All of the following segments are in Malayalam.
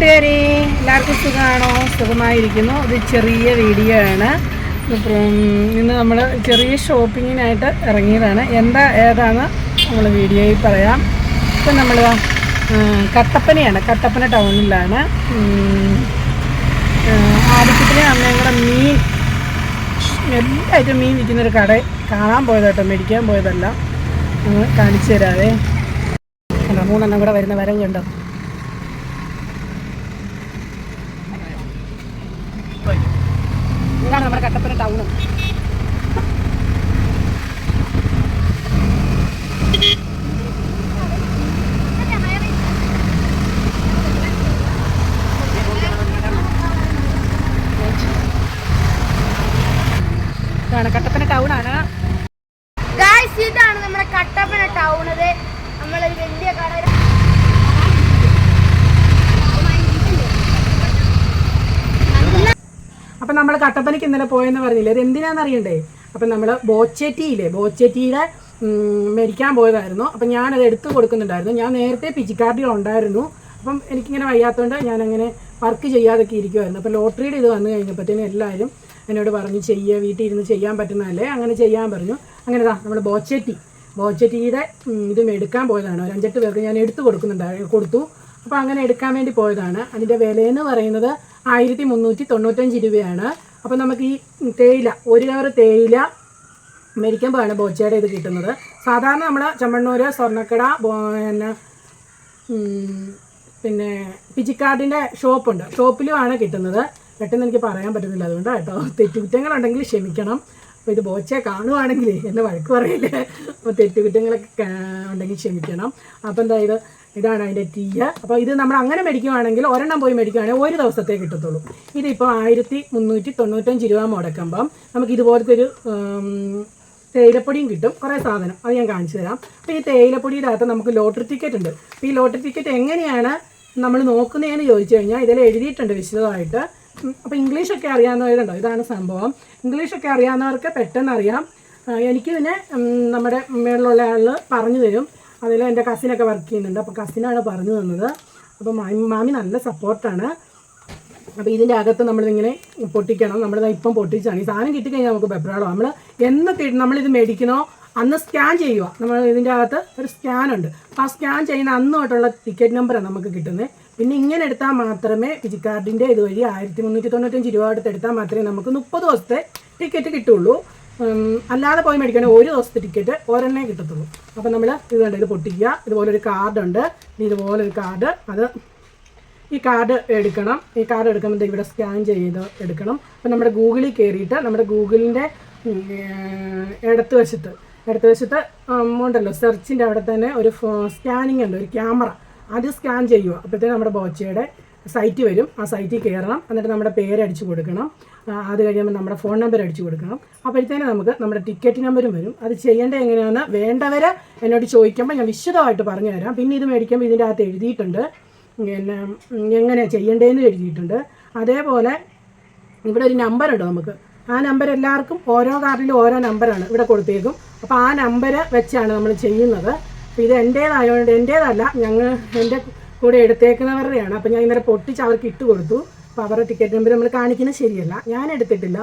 കൂട്ടുകാരെ എല്ലാവർക്കും സുഖമാണോ സുഖമായിരിക്കുന്നു. ഇത് ചെറിയ വീഡിയോ ആണ്. ഇന്ന് നമ്മൾ ചെറിയ ഷോപ്പിങ്ങിനായിട്ട് ഇറങ്ങിയതാണ്. എന്താ ഏതാണ് നമ്മൾ വീഡിയോയിൽ പറയാം. ഇപ്പം നമ്മൾ കട്ടപ്പനയാണ്. കട്ടപ്പന ടൗണിലാണ്. ആദിത്യത്തിലെ ഞങ്ങളുടെ മീൻ എല്ലായിട്ടും മീൻ വിൽക്കുന്നൊരു കട കാണാൻ പോയതാട്ടോ. മേടിക്കാൻ പോയതല്ല. കാണിച്ചു തരാതെ മൂന്നെണ്ണം കൂടെ വരുന്ന വരവ് കണ്ടോ ഇതാണ് നമ്മുടെ കട്ടപ്പന ടൗണും. ഇതാണ് കട്ടപ്പന ടൗൺ ഇതാണ് നമ്മുടെ കട്ടപ്പന ടൗൺ. നമ്മൾ വലിയ കട അപ്പം നമ്മൾ കട്ടപ്പനയ്ക്ക് ഇന്നലെ പോയെന്ന് പറഞ്ഞില്ലേ? ഇത് എന്തിനാന്ന് അറിയണ്ടേ? അപ്പം നമ്മൾ ബോച്ചേറ്റിയില്ലേ? ബോച്ചേറ്റിയുടെ മേടിക്കാൻ പോയതായിരുന്നു. അപ്പം ഞാനത് എടുത്തു കൊടുക്കുന്നുണ്ടായിരുന്നു. ഞാൻ നേരത്തെ പിച്ചിക്കാർഡിൽ ഉണ്ടായിരുന്നു. അപ്പം എനിക്കിങ്ങനെ വയ്യാത്തതുകൊണ്ട് ഞാനങ്ങനെ വർക്ക് ചെയ്യാതൊക്കെ ഇരിക്കുമായിരുന്നു അപ്പോൾ ലോട്ടറിയുടെ ഇത് വന്നു കഴിഞ്ഞപ്പോഴത്തേനും എല്ലാവരും എന്നോട് പറഞ്ഞു ചെയ്യുക വീട്ടിൽ ഇരുന്ന് ചെയ്യാൻ പറ്റുന്നതല്ലേ? അങ്ങനെ ചെയ്യാൻ പറഞ്ഞു. അങ്ങനെ ഇതാ നമ്മൾ ബോച്ചേറ്റി ബോച്ചെറ്റിയുടെ ഇത് എടുക്കാൻ പോയതാണ്. ഒരു അഞ്ചെട്ട് പേർക്ക് ഞാൻ എടുത്തു കൊടുക്കുന്നുണ്ടായിരുന്നു കൊടുത്തു. അപ്പോൾ അങ്ങനെ എടുക്കാൻ വേണ്ടി പോയതാണ്. അതിന്റെ വിലയെന്ന് പറയുന്നത് ആയിരത്തി മുന്നൂറ്റി തൊണ്ണൂറ്റഞ്ച് രൂപയാണ്. അപ്പോൾ നമുക്ക് ഈ തേയില ഒരു കവർ തേയില മേടിക്കുമ്പോഴാണ് ബോച്ചയുടെ ഇത് കിട്ടുന്നത്. സാധാരണ നമ്മൾ ചമ്മണ്ണൂർ സ്വർണക്കട പിന്നെ പിന്നെ പിജിക്കാർഡിന്റെ ഷോപ്പുണ്ട്. ഷോപ്പിലുമാണ് കിട്ടുന്നത്. പെട്ടെന്ന് എനിക്ക് പറയാൻ പറ്റുന്നില്ല. അതുകൊണ്ട് കേട്ടോ. തെറ്റുകുറ്റങ്ങളുണ്ടെങ്കിൽ ക്ഷമിക്കണം. അപ്പോൾ ഇത് ബോച്ചയെ കാണുവാണെങ്കിൽ എന്നെ വഴക്ക് പറയില്ലേ? അപ്പോൾ തെറ്റുകുറ്റങ്ങളൊക്കെ ഉണ്ടെങ്കിൽ ക്ഷമിക്കണം. അപ്പോൾ എന്താ ഇത്? ഇതാണ് അതിന്റെ ടീയ അപ്പോൾ ഇത് നമ്മൾ അങ്ങനെ മേടിക്കുവാണെങ്കിൽ ഒരെണ്ണം പോയി മേടിക്കുകയാണെങ്കിൽ ഒരു ദിവസത്തേ കിട്ടത്തുള്ളൂ. ഇതിപ്പോൾ ആയിരത്തി മുന്നൂറ്റി തൊണ്ണൂറ്റഞ്ച് രൂപ മുടക്കുമ്പം നമുക്ക് ഇതുപോലത്തെ ഒരു തേയിലപ്പൊടിയും കിട്ടും. കുറേ സാധനം. അത് ഞാൻ കാണിച്ചു തരാം. അപ്പോൾ ഈ തേയിലപ്പൊടിയുടെ അകത്ത് നമുക്ക് ലോട്ടറി ടിക്കറ്റ് ഉണ്ട്. അപ്പോൾ ഈ ലോട്ടറി ടിക്കറ്റ് എങ്ങനെയാണ് നമ്മൾ നോക്കുന്നതെന്ന് ചോദിച്ചു കഴിഞ്ഞാൽ ഇതിൽ എഴുതിയിട്ടുണ്ട് വിശദമായിട്ട്. അപ്പോൾ ഇംഗ്ലീഷൊക്കെ അറിയാവുന്നവരുണ്ടോ? ഇതാണ് സംഭവം. ഇംഗ്ലീഷൊക്കെ അറിയാവുന്നവർക്ക് പെട്ടെന്ന് അറിയാം എനിക്ക് പിന്നെ നമ്മുടെ മേളിലുള്ള ആൾ പറഞ്ഞു തരും. അതിൽ എന്റെ കസിനൊക്കെ വർക്ക് ചെയ്യുന്നുണ്ട്. അപ്പോൾ കസിനാണ് പറഞ്ഞു തന്നത്. അപ്പോൾ മാമി മാമി നല്ല സപ്പോർട്ടാണ് അപ്പോൾ ഇതിന്റെ അകത്ത് നമ്മളിതിങ്ങനെ പൊട്ടിക്കണം. നമ്മൾ ഇപ്പം പൊട്ടിച്ചാണ്. ഈ സാധനം കിട്ടിക്കഴിഞ്ഞാൽ നമുക്ക് പെപ്രാളോ നമ്മൾ എന്നൊക്കെ നമ്മളിത് മേടിക്കണോ അന്ന് സ്കാൻ ചെയ്യുക. നമ്മൾ ഇതിന്റെ അകത്ത് ഒരു സ്കാൻ ഉണ്ട്. ആ സ്കാൻ ചെയ്യുന്ന അന്ന് തൊട്ടുള്ള ടിക്കറ്റ് നമ്പറാണ് നമുക്ക് കിട്ടുന്നത് പിന്നെ ഇങ്ങനെ എടുത്താൽ മാത്രമേ പിജിക്കാർഡിന്റെ ഇതുവഴി ആയിരത്തി മുന്നൂറ്റി തൊണ്ണൂറ്റഞ്ച് രൂപ എടുത്ത് എടുത്താൽ മാത്രമേ നമുക്ക് മുപ്പത് ദിവസത്തെ ടിക്കറ്റ് കിട്ടുള്ളൂ. അല്ലാതെ പോയി മേടിക്കുകയാണെങ്കിൽ ഒരു ദിവസത്തെ ടിക്കറ്റ് ഒരെണ്ണേ കിട്ടത്തുള്ളൂ. അപ്പം നമ്മൾ ഇത് വേണ്ട ഇത് പൊട്ടിക്കുക. ഇതുപോലൊരു കാർഡുണ്ട് ഇതുപോലൊരു കാർഡ് അത് ഈ കാർഡ് എടുക്കണം. ഈ കാർഡ് എടുക്കുമ്പോൾ ഇവിടെ സ്കാൻ ചെയ്ത് എടുക്കണം. അപ്പം നമ്മുടെ ഗൂഗിളിൽ കയറിയിട്ട് നമ്മുടെ ഗൂഗിളിന്റെ ഇടത്ത് വശത്ത് ഇടത്ത് വശത്ത് ഉണ്ടല്ലോ സെർച്ചിന്റെ അവിടെ തന്നെ ഒരു സ്കാനിങ് ഉണ്ട് ഒരു ക്യാമറ അത് സ്കാൻ ചെയ്യുക. അപ്പോഴത്തേക്കും നമ്മുടെ ബോച്ചയുടെ സൈറ്റ് വരും. ആ സൈറ്റിൽ കയറണം എന്നിട്ട് നമ്മുടെ പേര് അടിച്ചു കൊടുക്കണം. അത് കഴിയുമ്പോൾ നമ്മുടെ ഫോൺ നമ്പർ അടിച്ചു കൊടുക്കണം. അപ്പോഴത്തേനും നമുക്ക് നമ്മുടെ ടിക്കറ്റ് നമ്പരും വരും. അത് ചെയ്യേണ്ട എങ്ങനെയാണെന്ന് വേണ്ടവർ എന്നോട് ചോദിക്കുമ്പോൾ ഞാൻ വിശദമായിട്ട് പറഞ്ഞു തരാം. പിന്നെ ഇത് മേടിക്കുമ്പോൾ ഇതിന്റെ അകത്ത് എഴുതിയിട്ടുണ്ട്. പിന്നെ എങ്ങനെയാണ് ചെയ്യേണ്ടതെന്ന് എഴുതിയിട്ടുണ്ട്. അതേപോലെ ഇവിടെ ഒരു നമ്പറുണ്ട് നമുക്ക്. ആ നമ്പർ എല്ലാവർക്കും ഓരോ കാർഡിലും ഓരോ നമ്പറാണ് ഇവിടെ കൊടുത്തേക്കും. അപ്പോൾ ആ നമ്പർ വെച്ചാണ് നമ്മൾ ചെയ്യുന്നത്. അപ്പോൾ ഇത് എന്റേതായതുകൊണ്ട് എന്റേതല്ല ഞങ്ങൾ എന്റെ കൂടെ എടുത്തേക്കുന്നവരുടെയാണ്. അപ്പോൾ ഞാൻ ഇന്നലെ പൊട്ടിച്ച് അവർക്ക് ഇട്ട് കൊടുത്തു. അപ്പോൾ അവരുടെ ടിക്കറ്റ് നമ്പർ നമ്മൾ കാണിക്കുന്നത് ശരിയല്ല. ഞാൻ എടുത്തിട്ടില്ല.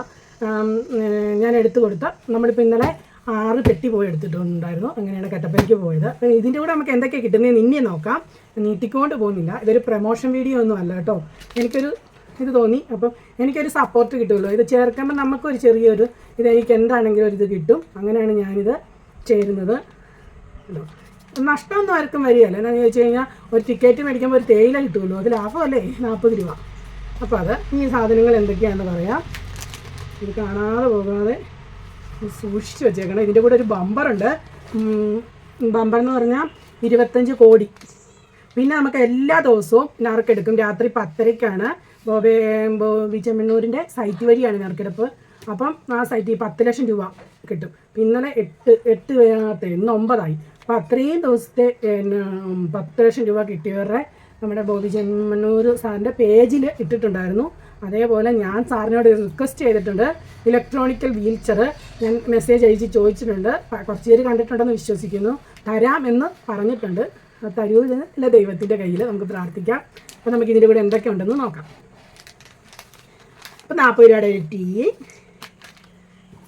ഞാൻ എടുത്തു കൊടുത്ത. നമ്മളിപ്പോൾ ഇന്നലെ ആറ് പെട്ടി പോയി എടുത്തിട്ടുണ്ടായിരുന്നു. അങ്ങനെയാണ് കട്ടപ്പനയ്ക്ക് പോയത്. ഇതിന്റെ കൂടെ നമുക്ക് എന്തൊക്കെ കിട്ടുന്നതെന്ന് നിന്നെ നോക്കാം. നീട്ടിക്കൊണ്ട് പോകുന്നില്ല. ഇതൊരു പ്രൊമോഷൻ വീഡിയോ ഒന്നും അല്ല കേട്ടോ. എനിക്കൊരു ഇത് തോന്നി. അപ്പം എനിക്കൊരു സപ്പോർട്ട് കിട്ടുമല്ലോ. ഇത് ചേർക്കുമ്പോൾ നമുക്കൊരു ചെറിയൊരു ഇത് എനിക്ക് എന്താണെങ്കിലും ഒരു ഇത് കിട്ടും. അങ്ങനെയാണ് ഞാനിത് ചേരുന്നത്. നഷ്ടമൊന്നും ആർക്കും വരികയല്ല. എന്നാന്ന് ചോദിച്ചു കഴിഞ്ഞാൽ ഒരു ടിക്കറ്റ് മേടിക്കുമ്പോൾ ഒരു തേയില കിട്ടുമല്ലോ? അത് ലാഭമല്ലേ നാൽപ്പത് രൂപ. അപ്പോൾ അത് ഈ സാധനങ്ങൾ എന്തൊക്കെയാണെന്ന് പറയാം. ഇത് കാണാതെ പോകാതെ സൂക്ഷിച്ച് വെച്ചേക്കണം. ഇതിന്റെ കൂടെ ഒരു ബമ്പറുണ്ട് ബമ്പർ എന്ന് പറഞ്ഞാൽ ഇരുപത്തഞ്ച് കോടി. പിന്നെ നമുക്ക് എല്ലാ ദിവസവും നറുക്കെടുക്കും രാത്രി പത്തരയ്ക്കാണ്. ബോബേ ചെമ്മണ്ണൂരിന്റെ സൈറ്റ് വഴിയാണ് നറുക്കെടുപ്പ് അപ്പം ആ സൈറ്റിൽ പത്ത് ലക്ഷം രൂപ കിട്ടും. ഇന്നലെ എട്ട് എട്ട് ഇന്ന് ഒമ്പതായി. അപ്പം അത്രയും ദിവസത്തെ പത്ത് ലക്ഷം രൂപ കിട്ടിയവരുടെ നമ്മുടെ ബോബി ചെമ്മണ്ണൂർ സാറിന്റെ പേജിൽ ഇട്ടിട്ടുണ്ടായിരുന്നു. അതേപോലെ ഞാൻ സാറിനോട് റിക്വസ്റ്റ് ചെയ്തിട്ടുണ്ട്. ഇലക്ട്രോണിക്കൽ വീൽച്ചർ ഞാൻ മെസ്സേജ് അയച്ച് ചോദിച്ചിട്ടുണ്ട്. കുറച്ച് പേര് കണ്ടിട്ടുണ്ടെന്ന് വിശ്വസിക്കുന്നു. തരാമെന്ന് പറഞ്ഞിട്ടുണ്ട്. അത് തരൂ ഇല്ല ദൈവത്തിന്റെ കയ്യിൽ നമുക്ക് പ്രാർത്ഥിക്കാം. അപ്പോൾ നമുക്ക് ഇതിന്റെ കൂടെ എന്തൊക്കെ ഉണ്ടെന്ന് നോക്കാം. അപ്പോൾ നാൽപ്പത് രൂപയുടെ ഒരു ടീ.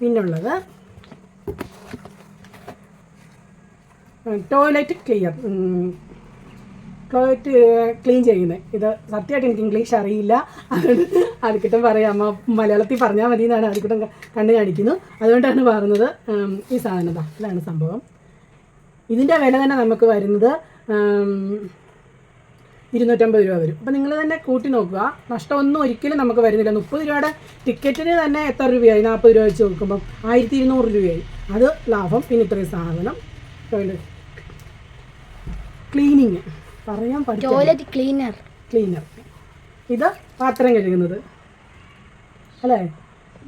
പിന്നുള്ളത്. ടോയ്ലറ്റ് ക്ലിയർ ടോയ്ലറ്റ് ക്ലീൻ ചെയ്യുന്നത് ഇത് സത്യമായിട്ട് എനിക്ക് ഇംഗ്ലീഷ് അറിയില്ല. അതുകൊണ്ട് ആദ്യക്കിട്ടം പറയാം മലയാളത്തിൽ പറഞ്ഞാൽ മതി എന്നാണ് ആദ്യക്കിട്ടം കണ്ടു കാണിക്കുന്നു അതുകൊണ്ടാണ് പറയുന്നത് ഈ സാധനം ഇതാണ് സംഭവം. ഇതിന്റെ വില തന്നെ നമുക്ക് വരുന്നത് ഇരുന്നൂറ്റമ്പത് രൂപ വരും. അപ്പോൾ നിങ്ങൾ തന്നെ കൂട്ടി നോക്കുക. നഷ്ടമൊന്നും ഒരിക്കലും നമുക്ക് വരുന്നില്ല. മുപ്പത് രൂപയുടെ ടിക്കറ്റിന് തന്നെ എത്ര രൂപയായി? നാൽപ്പത് രൂപ വെച്ച് നോക്കുമ്പം ആയിരത്തി ഇരുന്നൂറ് രൂപയായി. അത് ലാഭം. പിന്നെ ഇത്രയും സാധനം. Toilet cleaning. പറയാൻ പഠിച്ചു ടോയ്ലറ്റ് ക്ലീനർ. ക്ലീനർ. ഇത് പാത്രം കഴുകുന്നത്. അല്ലേ?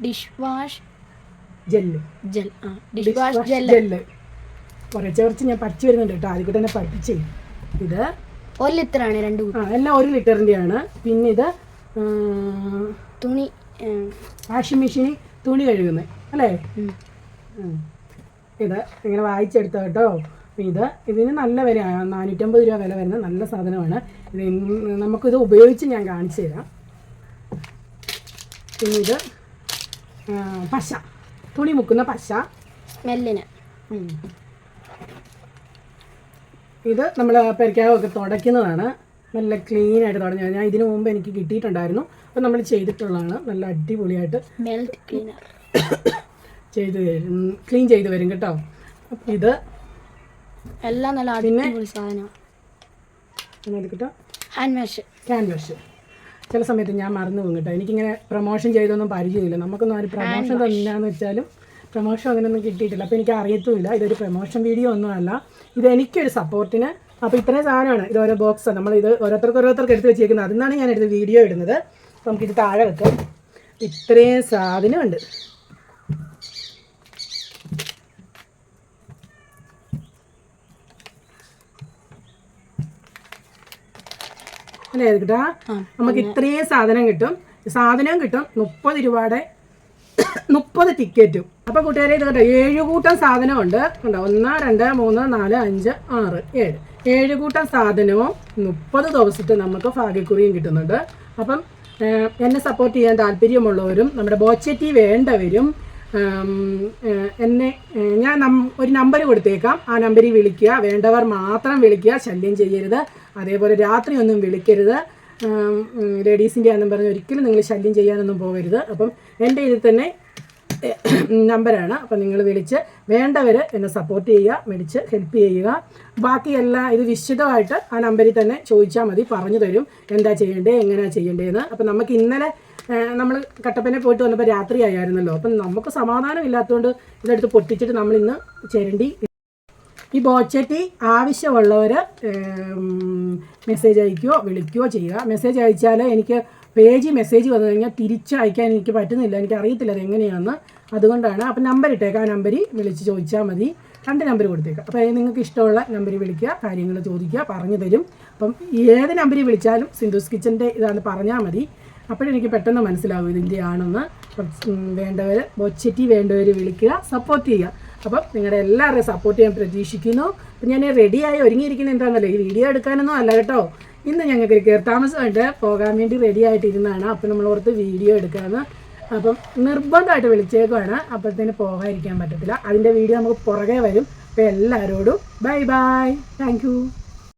Dish wash gel. ജെൽ ആ ഡിഷ് വാഷ് ജെല്ല്. കുറച്ച് കുറച്ച് ഞാൻ പഠിച്ചു വരുന്നുണ്ട് കേട്ടോ. ആദ്യം തന്നെ പഠിച്ചേ ഇത് ഒരു ലിറ്റർ ആണ് രണ്ട്. ആ എല്ലാം ഒരു ലിറ്ററിന്റെയാണ് പിന്നെ ഇത് തുണി വാഷിംഗ് മെഷീനിൽ തുണി കഴുകുന്നത്. അല്ലേ. ഇത് ഇങ്ങനെ വായിച്ചെടുത്ത കേട്ടോ. ഇത് ഇതിന് നല്ല വില നാനൂറ്റമ്പത് രൂപ വില വരുന്ന നല്ല സാധനമാണ്. ഇത് നമുക്കിത് ഉപയോഗിച്ച് ഞാൻ കാണിച്ചു തരാം. പിന്നെ ഇത് പശ. തുണി മുക്കുന്ന പശ. സ്മെല്ലിന് ഉം. ഇത് നമ്മൾ പെരക്കാവൊക്കെ തുടയ്ക്കുന്നതാണ്. നല്ല ക്ലീൻ ആയിട്ട് തുടങ്ങി. ഞാൻ ഇതിനു മുമ്പ് എനിക്ക് കിട്ടിയിട്ടുണ്ടായിരുന്നു. അപ്പം നമ്മൾ ചെയ്തിട്ടുള്ളതാണ്. നല്ല അടിപൊളിയായിട്ട് മെൽറ്റ് ക്ലീനർ ചെയ്ത് ക്ലീൻ ചെയ്ത് വരും കേട്ടോ. അപ്പം ഇത് എല്ലാം നല്ല അടിപൊളി സാധനമാണ് ഹാൻഡ് വാഷ് ഹാൻഡ് വാഷ് ചില സമയത്ത് ഞാൻ മറന്നു പോകും കേട്ടോ. എനിക്കിങ്ങനെ പ്രൊമോഷൻ ചെയ്തൊന്നും പരിചയമില്ല. നമുക്കൊന്നും ഒരു പ്രൊമോഷൻ തന്നെയാന്ന് വെച്ചാലും പ്രൊമോഷൻ അങ്ങനെയൊന്നും കിട്ടിയിട്ടില്ല. അപ്പോൾ എനിക്ക് അറിയത്തുമില്ല. ഇതൊരു പ്രൊമോഷൻ വീഡിയോ ഒന്നുമല്ല ഇത് എനിക്കൊരു സപ്പോർട്ടിന് അപ്പോൾ ഇത്രയും സാധനമാണ്. ഇത് ഓരോ ബോക്സാണ് നമ്മൾ ഇത് ഓരോരുത്തർക്ക് ഓരോരുത്തർക്ക് എടുത്ത് വെച്ചേക്കുന്നത്. നിന്നാണ് ഞാൻ എടുത്ത് വീഡിയോ ഇടുന്നത്. അപ്പോൾ നമുക്കിത് താഴെ വെക്കാം. ഇത്രയും സാധനമുണ്ട്. അല്ലേ കേട്ടാ നമുക്ക് ഇത്രയും സാധനം കിട്ടും. സാധനവും കിട്ടും. മുപ്പത് രൂപയുടെ മുപ്പത് ടിക്കറ്റും. അപ്പൊ കൂട്ടുകാരെ ഇത് കേട്ടോ ഏഴ് കൂട്ടം സാധനമുണ്ട്. കണ്ടോ ഒന്ന് രണ്ട് മൂന്ന് നാല് അഞ്ച് ആറ് ഏഴ്. ഏഴ് കൂട്ടം സാധനവും മുപ്പത് ദിവസത്തെ നമുക്ക് ഭാഗ്യക്കുറിയും കിട്ടുന്നുണ്ട്. അപ്പം എന്നെ സപ്പോർട്ട് ചെയ്യാൻ താല്പര്യമുള്ളവരും നമ്മുടെ ബോച്ചറ്റി വേണ്ടവരും എന്നെ ഞാൻ ഒരു നമ്പർ കൊടുത്തേക്കാം. ആ നമ്പറിൽ വിളിക്കുക. വേണ്ടവർ മാത്രം വിളിക്കുക. ശല്യം ചെയ്യരുത്. അതേപോലെ രാത്രി ഒന്നും വിളിക്കരുത്. ലേഡീസിന്റെ ആണെന്നും പറഞ്ഞ് ഒരിക്കലും നിങ്ങൾ ശല്യം ചെയ്യാനൊന്നും പോകരുത്. അപ്പം എന്റെ ഇതിൽ തന്നെ നമ്പരാണ് അപ്പം നിങ്ങൾ വിളിച്ച് വേണ്ടവർ എന്നെ സപ്പോർട്ട് ചെയ്യുക മേടിച്ച് ഹെൽപ്പ് ചെയ്യുക. ബാക്കിയെല്ലാം ഇത് വിശദമായിട്ട് ആ നമ്പറിൽ തന്നെ ചോദിച്ചാൽ മതി. പറഞ്ഞു തരും. എന്താ ചെയ്യേണ്ടത്? എങ്ങനെയാണ് ചെയ്യേണ്ടതെന്ന്. അപ്പം നമുക്ക് ഇന്നലെ നമ്മൾ കട്ടപ്പനെ പോയിട്ട് വന്നപ്പോൾ രാത്രി ആയിരുന്നല്ലോ അപ്പം നമുക്ക് സമാധാനം ഇല്ലാത്തതുകൊണ്ട് ഇതെടുത്ത് പൊട്ടിച്ചിട്ട് നമ്മൾ ഇന്ന് ചിരണ്ടി ഈ ബോച്ചട്ടി ആവശ്യമുള്ളവർ മെസ്സേജ് അയക്കുകയോ വിളിക്കുകയോ ചെയ്യുക. മെസ്സേജ് അയച്ചാൽ എനിക്ക് പേജ് മെസ്സേജ് വന്നു കഴിഞ്ഞാൽ തിരിച്ച് അയക്കാൻ എനിക്ക് പറ്റുന്നില്ല. എനിക്ക് അറിയത്തില്ല അത് എങ്ങനെയാണെന്ന് അതുകൊണ്ടാണ് അപ്പം നമ്പർ ഇട്ടേക്കാം. ആ നമ്പറിൽ വിളിച്ച് ചോദിച്ചാൽ മതി. രണ്ട് നമ്പർ കൊടുത്തേക്കാം. അപ്പോൾ നിങ്ങൾക്ക് ഇഷ്ടമുള്ള നമ്പറിൽ വിളിക്കുക കാര്യങ്ങൾ ചോദിക്കുക പറഞ്ഞു തരും. അപ്പം ഏത് നമ്പറിൽ വിളിച്ചാലും സിന്ധുസ് കിച്ചന്റെ ഇതാണ് പറഞ്ഞാൽ മതി. അപ്പോഴെനിക്ക് പെട്ടെന്ന് മനസ്സിലാവും ഇതിന്റെ ആണെന്ന് വേണ്ടവർ ബൊച്ചറ്റി വേണ്ടവർ വിളിക്കുക സപ്പോർട്ട് ചെയ്യുക. അപ്പം നിങ്ങളുടെ എല്ലാവരുടെയും സപ്പോർട്ട് ചെയ്യാൻ പ്രതീക്ഷിക്കുന്നു. അപ്പം ഞാൻ റെഡിയായി ഒരുങ്ങിയിരിക്കുന്നത് എന്താണെന്നല്ലേ? ഈ വീഡിയോ എടുക്കാനൊന്നും അല്ല കേട്ടോ. ഇന്ന് ഞങ്ങൾക്ക് ഒരു കയർത്താമസമുണ്ട് പോകാൻ വേണ്ടി റെഡി ആയിട്ടിരുന്നതാണ്. അപ്പം നമ്മൾ ഓർത്ത് വീഡിയോ എടുക്കാമെന്ന് അപ്പം നിർബന്ധമായിട്ട് വിളിച്ചേക്കുവാണ്. അപ്പോഴത്തേന് പോകാതിരിക്കാൻ പറ്റത്തില്ല. അതിന്റെ വീഡിയോ നമുക്ക് പുറകെ വരും. അപ്പോൾ എല്ലാവരോടും ബൈ ബൈ താങ്ക്